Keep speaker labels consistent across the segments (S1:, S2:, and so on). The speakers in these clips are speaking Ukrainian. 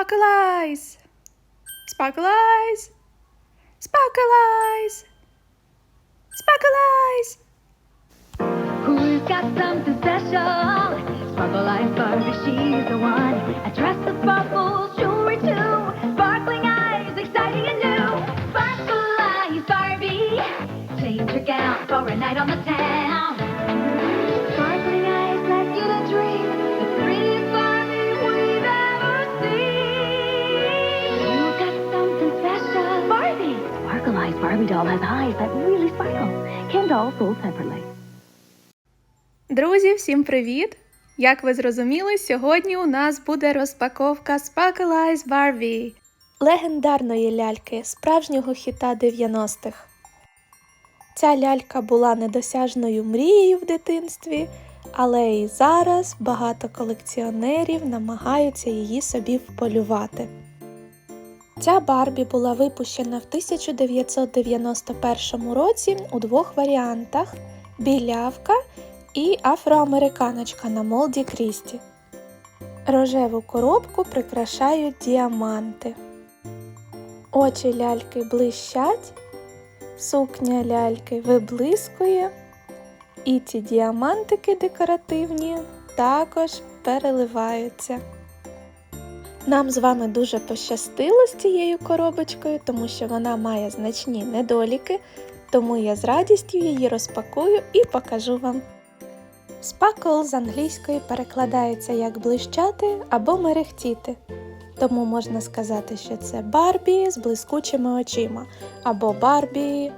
S1: Sparkle Eyes! Sparkle Eyes! Sparkle Eyes! Sparkle Eyes!
S2: Who's got something special? Sparkle Eyes Barbie, she's the one. A dress of sparkles, jewelry too. Sparkling eyes, exciting and new. Sparkle Eyes Barbie, change your gown for a night on the town. Barbie doll has eyes that really sparkle. Ken doll sold separately.
S1: Друзі, всім привіт! Як ви зрозуміли, сьогодні у нас буде розпаковка Sparkle Eyes Barbie. Легендарної ляльки, справжнього хіта 90-х. Ця лялька була недосяжною мрією в дитинстві, але і зараз багато колекціонерів намагаються її собі вполювати. Ця Барбі була випущена в 1991 році у двох варіантах: білявка і афроамериканочка на молді Крісті. Рожеву коробку прикрашають діаманти. Очі ляльки блищать, сукня ляльки виблискує, і ці діамантики декоративні також переливаються. Нам з вами дуже пощастило з цією коробочкою, тому що вона має значні недоліки, тому я з радістю її розпакую і покажу вам. Спакл з англійської перекладається як блищати або мерехтіти. Тому можна сказати, що це Барбі з блискучими очима або Барбі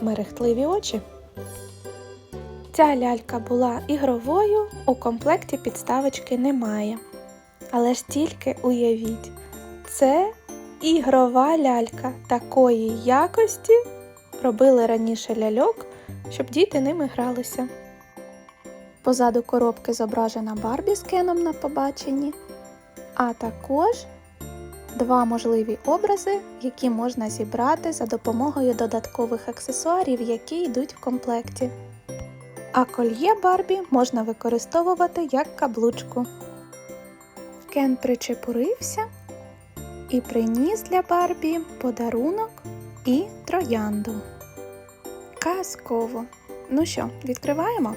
S1: мерехтливі очі. Ця лялька була ігровою, у комплекті підставочки немає. Але ж тільки уявіть, це ігрова лялька такої якості робили раніше ляльок, щоб діти ними гралися. Позаду коробки зображена Барбі з Кеном на побаченні, а також два можливі образи, які можна зібрати за допомогою додаткових аксесуарів, які йдуть в комплекті. А кольє Барбі можна використовувати як каблучку. Кен причепурився і приніс для Барбі подарунок і троянду. Казково. Ну що, відкриваємо?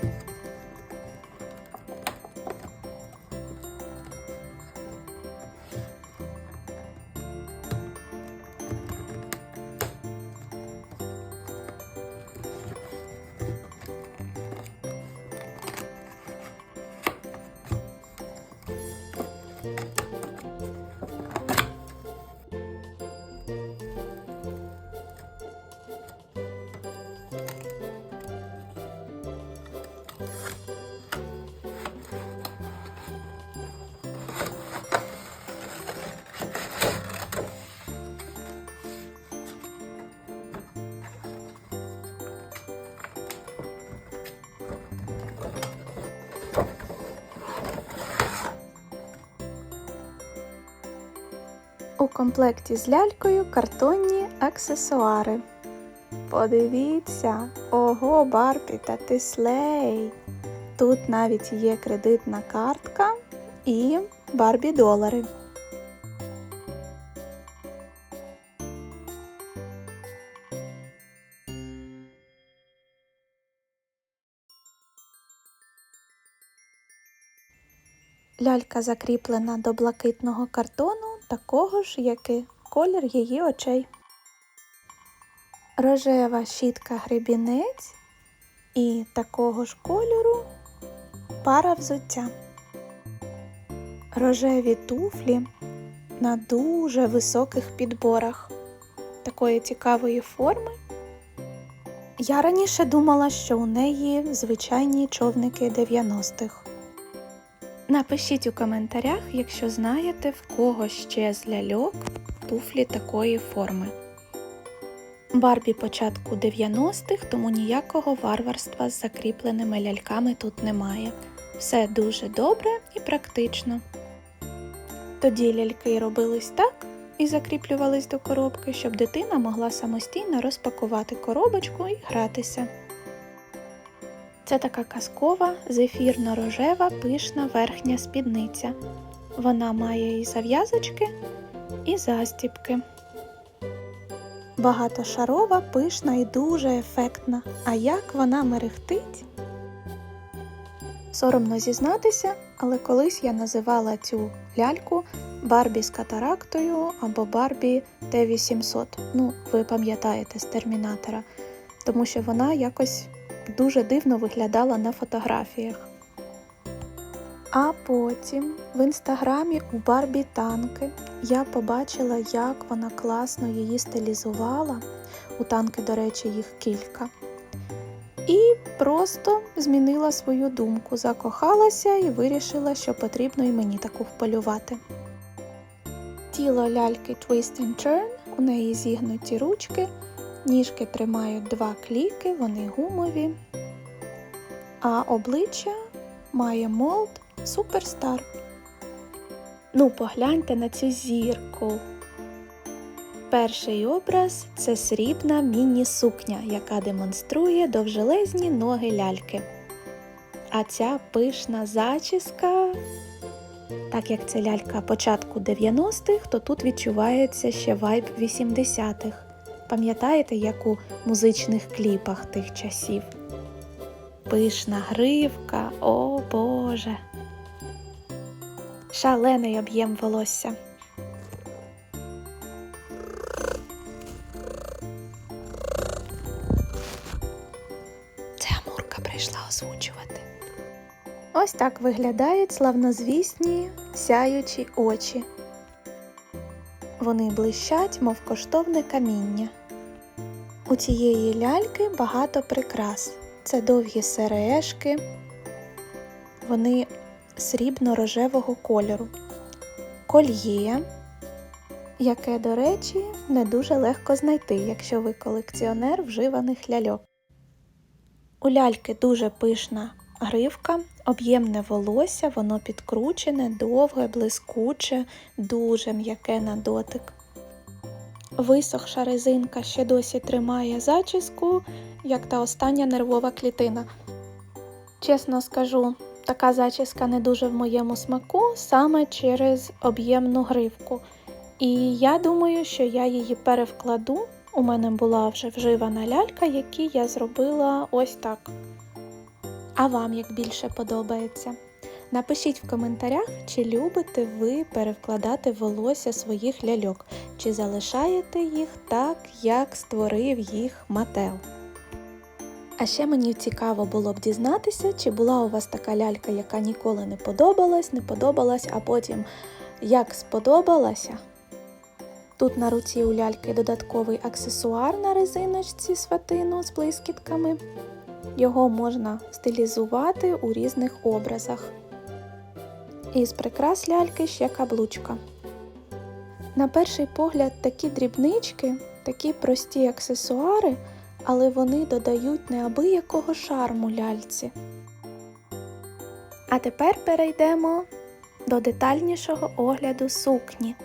S1: У комплекті з лялькою картонні аксесуари. Подивіться, ого, Барбі та ти слей! Тут навіть є кредитна картка і Барбі долари. Лялька закріплена до блакитного картону, такого ж, як і колір її очей. Рожева щітка гребінець і такого ж кольору пара взуття. Рожеві туфлі на дуже високих підборах такої цікавої форми. Я раніше думала, що у неї звичайні човники 90-х. Напишіть у коментарях, якщо знаєте, в кого ще з ляльок туфлі такої форми. Барбі початку 90-х, тому ніякого варварства з закріпленими ляльками тут немає. Все дуже добре і практично. Тоді ляльки робились так і закріплювались до коробки, щоб дитина могла самостійно розпакувати коробочку і гратися. Це така казкова, зефірно-рожева пишна верхня спідниця. Вона має і зав'язочки, і застіпки. Багатошарова, пишна і дуже ефектна. А як вона мерехтить? Соромно зізнатися, але колись я називала цю ляльку Барбі з катарактою або Барбі Т-800. Ну, ви пам'ятаєте з термінатора, тому що вона якось дуже дивно виглядала на фотографіях. А потім в інстаграмі у Барбі танки я побачила, як вона класно її стилізувала. У танки, до речі, їх кілька. І просто змінила свою думку, закохалася і вирішила, що потрібно і мені таку вполювати. Тіло ляльки Twist and Turn, у неї зігнуті ручки, ніжки тримають два кліки, вони гумові, а обличчя має молд Суперстар. Ну, погляньте на цю зірку. Перший образ це срібна міні-сукня, яка демонструє довжелезні ноги ляльки. А ця пишна зачіска, так як це лялька початку 90-х, то тут відчувається ще вайб 80-х. Пам'ятаєте, як у музичних кліпах тих часів? Пишна гривка, о Боже! Шалений об'єм волосся. Це Амурка прийшла озвучувати. Ось так виглядають славнозвісні сяючі очі. Вони блищать, мов коштовне каміння. У цієї ляльки багато прикрас. Це довгі сережки, вони срібно-рожевого кольору, кольє, яке, до речі, не дуже легко знайти, якщо ви колекціонер вживаних ляльок. У ляльки дуже пишна гривка, об'ємне волосся, воно підкручене, довге, блискуче, дуже м'яке на дотик. Висохша резинка ще досі тримає зачіску, як та остання нервова клітина. Чесно скажу, така зачіска не дуже в моєму смаку саме через об'ємну гривку. І я думаю, що я її перевкладу. У мене була вже вживана лялька, які я зробила ось так. А вам як більше подобається? Напишіть в коментарях, чи любите ви перевкладати волосся своїх ляльок, чи залишаєте їх так, як створив їх Мател. А ще мені цікаво було б дізнатися, чи була у вас така лялька, яка ніколи не подобалась, не подобалась, а потім як сподобалася. Тут на руці у ляльки додатковий аксесуар на резиночці з фатину з блискітками. Його можна стилізувати у різних образах. Із прикрас ляльки ще каблучка. На перший погляд такі дрібнички, такі прості аксесуари, але вони додають неабиякого шарму ляльці. А тепер перейдемо до детальнішого огляду сукні.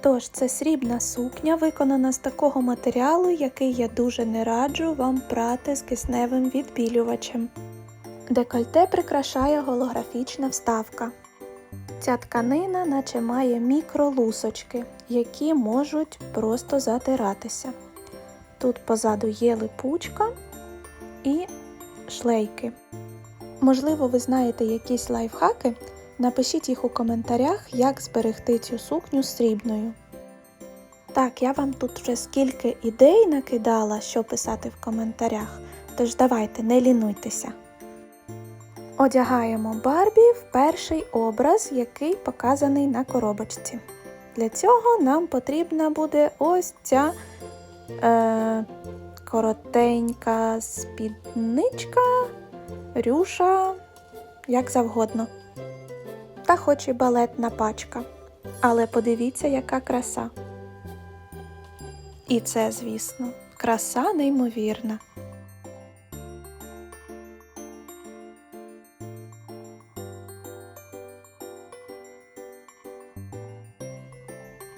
S1: Тож, це срібна сукня, виконана з такого матеріалу, який я дуже не раджу вам прати з кисневим відбілювачем. Декольте прикрашає голографічна вставка. Ця тканина наче має мікролусочки, які можуть просто затиратися. Тут позаду є липучка і шлейки. Можливо, ви знаєте якісь лайфхаки. Напишіть їх у коментарях, як зберегти цю сукню срібною. Так, я вам тут вже скільки ідей накидала, що писати в коментарях, тож давайте, не лінуйтеся. Одягаємо Барбі в перший образ, який показаний на коробочці. Для цього нам потрібна буде ось ця е, коротенька спідничка, рюша, як завгодно. Та хоч і балетна пачка. Але подивіться, яка краса. І це, звісно, краса неймовірна.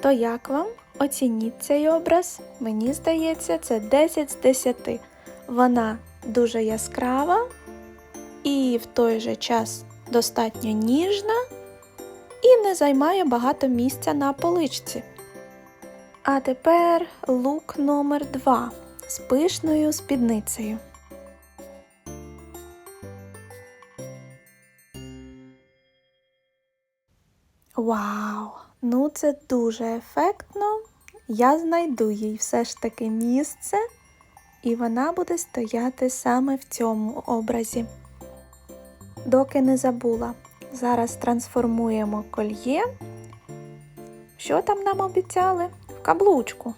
S1: То як вам? Оцініть цей образ. Мені здається, це 10 з 10. Вона дуже яскрава і в той же час достатньо ніжна, не займає багато місця на поличці. А тепер лук номер 2 з пишною спідницею. Вау! Ну це дуже ефектно. Я знайду їй все ж таки місце, і вона буде стояти саме в цьому образі. Доки не забула, зараз трансформуємо кольє. Що там нам обіцяли? В каблучку.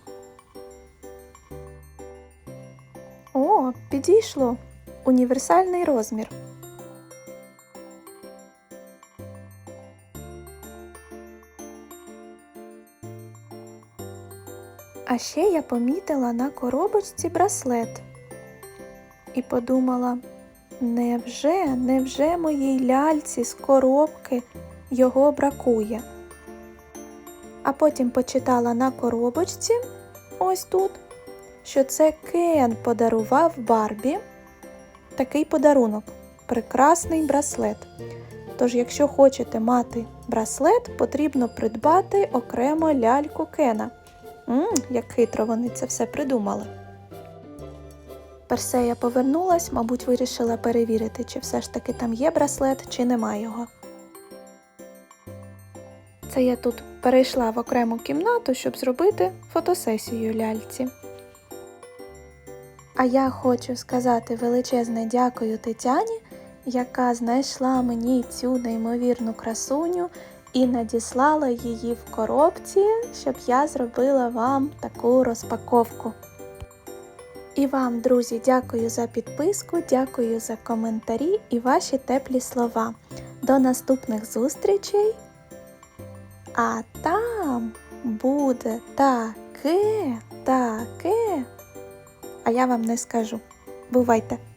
S1: О, підійшло. Універсальний розмір. А ще я помітила на коробочці браслет. І подумала, невже, невже моїй ляльці з коробки його бракує? А потім почитала на коробочці, ось тут, що це Кен подарував Барбі такий подарунок прекрасний браслет. Тож, якщо хочете мати браслет, потрібно придбати окремо ляльку Кена. Мм, як хитро вони це все придумали. Персея повернулась, мабуть, вирішила перевірити, чи все ж таки там є браслет, чи нема його. Це я тут перейшла в окрему кімнату, щоб зробити фотосесію ляльці. А я хочу сказати величезне дякую Тетяні, яка знайшла мені цю неймовірну красуню і надіслала її в коробці, щоб я зробила вам таку розпаковку. І вам, друзі, дякую за підписку, дякую за коментарі і ваші теплі слова. До наступних зустрічей! А там буде таке, таке. А я вам не скажу. Бувайте!